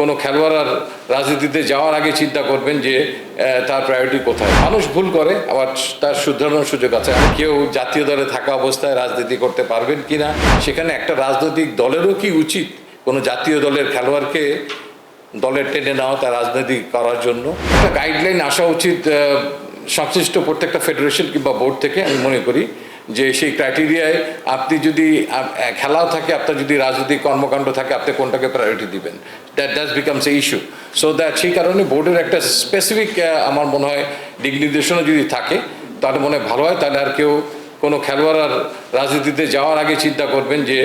কোনো খেলোয়াড় আর রাজনীতিতে যাওয়ার আগে চিন্তা করবেন যে তার প্রায়োরিটি কোথায়। মানুষ ভুল করে, আবার তার শুধরানোর সুযোগ আছে। কেউ জাতীয় দলে থাকা অবস্থায় রাজনীতি করতে পারবেন কিনা সেখানে একটা রাজনৈতিক দলেরও কি উচিত কোনো জাতীয় দলের খেলোয়াড়কে দলের টেনে নেওয়া তার রাজনীতি করার জন্য? একটা গাইডলাইন আসা উচিত সংশ্লিষ্ট প্রত্যেকটা ফেডারেশন কিংবা বোর্ড থেকে, আমি মনে করি। যে সেই ক্রাইটেরিয়ায় আপনি যদি খেলাও থাকে, আপনার যদি রাজনৈতিক কর্মকাণ্ড থাকে, আপনি কোনটাকে প্রায়োরিটি দিবেন? That does becomes a issue so that সেই কারণে বোর্ডের একটা স্পেসিফিক আমার মনে হয় দিক নির্দেশনা যদি থাকে, তাহলে মনে হয় ভালো হয়, তাহলে আর কেউ কোনো খেলোয়াড় আর রাজনীতিতে যাওয়ার আগে চিন্তা করবেন যে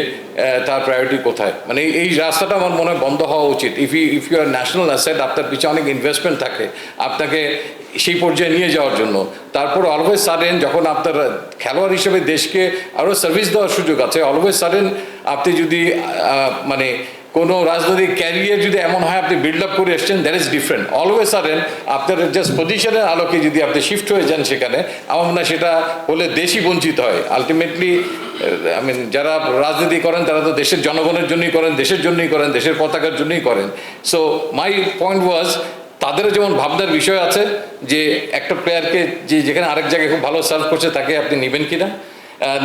তার প্রায়োরিটি কোথায়। মানে এই- রাস্তাটা আমার মনে হয় বন্ধ হওয়া উচিত। If you if you are national asset আপনার পিছনে অনেক ইনভেস্টমেন্ট থাকে। আপনাকে সেই পর্যায়ে নিয়ে যাওয়ার জন্য। তারপর অলওয়েজ সাডেন যখন আপনার খেলোয়াড় হিসেবে দেশকে আরও সার্ভিস দেওয়ার সুযোগ আছে অলওয়েজ সাডেন আপনি যদি মানে কোনো রাজনৈতিক ক্যারিয়ার যদি এমন হয়, আপনি বিল্ড আপ করে এসছেন that is different always sudden আপনার জাস্ট পজিশনের আলোকে যদি আপনি শিফট হয়ে যান সেখানে, আমার মনে সেটা হলে দেশই বঞ্চিত হয়। আলটিমেটলি আই মিন যারা রাজনীতি করেন, তারা তো দেশের জনগণের জন্যই করেন, দেশের জন্যই করেন, দেশের পতাকার জন্যই করেন। সো মাই পয়েন্ট ওয়াজ তাদেরও যেমন ভাবনার বিষয় আছে, যে একটা প্লেয়ারকে যে যেখানে আরেক জায়গায় খুব ভালো সার্ভ করছে, তাকে আপনি নেবেন কিনা?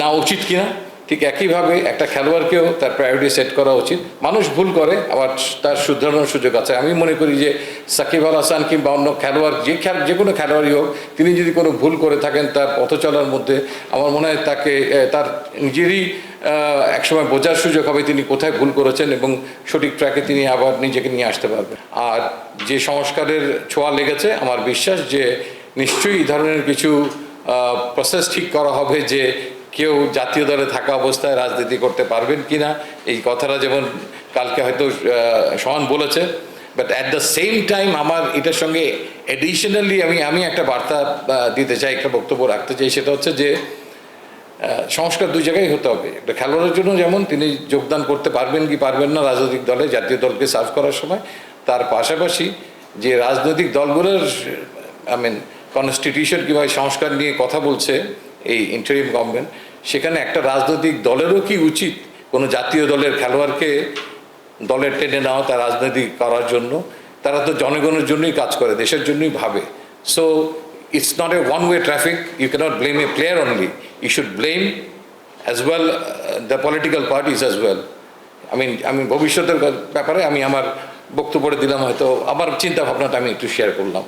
না, উচিত কিনা? ঠিক একইভাবে একটা খেলোয়াড়কেও তার প্রায়োরিটি সেট করা উচিত। মানুষ ভুল করে, আবার তার শুধরানোর সুযোগ আছে। আমি মনে করি যে সাকিব আল হাসান কিংবা অন্য খেলোয়াড়, যে যে কোনো খেলোয়াড়ই হোক, তিনি যদি কোনো ভুল করে থাকেন তার পথ চলার মধ্যে, আমার মনে হয় তাকে তার নিজেরই একসময় বোঝার সুযোগ হবে তিনি কোথায় ভুল করেছেন এবং সঠিক ট্র্যাকে তিনি আবার নিজেকে নিয়ে আসতে পারবেন। আর যে সংস্কারের ছোঁয়া লেগেছে, আমার বিশ্বাস যে নিশ্চয়ই এই ধরনের কিছু প্রসেস ঠিক করা হবে যে কেউ জাতীয় দলে থাকা অবস্থায় রাজনীতি করতে পারবেন কিনা এই কথাটা যেমন কালকে হয়তো সমান বলেছে but at the same time আমার এটার সঙ্গে এডিশনালি আমি আমি একটা বার্তা দিতে চাই, একটা বক্তব্য রাখতে চাই, সেটা হচ্ছে যে সংস্কার দুই জায়গায় হতে হবে। একটা খেলোয়াড়ের জন্য যেমন তিনি যোগদান করতে পারবেন কি পারবেন না রাজনৈতিক দলে, জাতীয় দলকে সার্ভ করার সময়, তার পাশাপাশি যে রাজনৈতিক দলগুলোর আই মিন কনস্টিটিউশন এই সংস্কার নিয়ে কথা বলছে এই ইন্টারিম গভর্নমেন্ট সেখানে একটা রাজনৈতিক দলেরও কি উচিত কোনো জাতীয় দলের খেলোয়াড়কে দলের টেনে নেওয়া তার রাজনীতি করার জন্য? তারা তো জনগণের জন্যই কাজ করে, দেশের জন্যই ভাবে। So it's not a one way traffic you can't blame a player only you should blame as well the political parties as well আমি আমি ভবিষ্যতের ব্যাপারে আমি আমার বক্তব্য দিলাম, হয়তো আমার চিন্তা ভাবনাটা আমি একটু শেয়ার করলাম।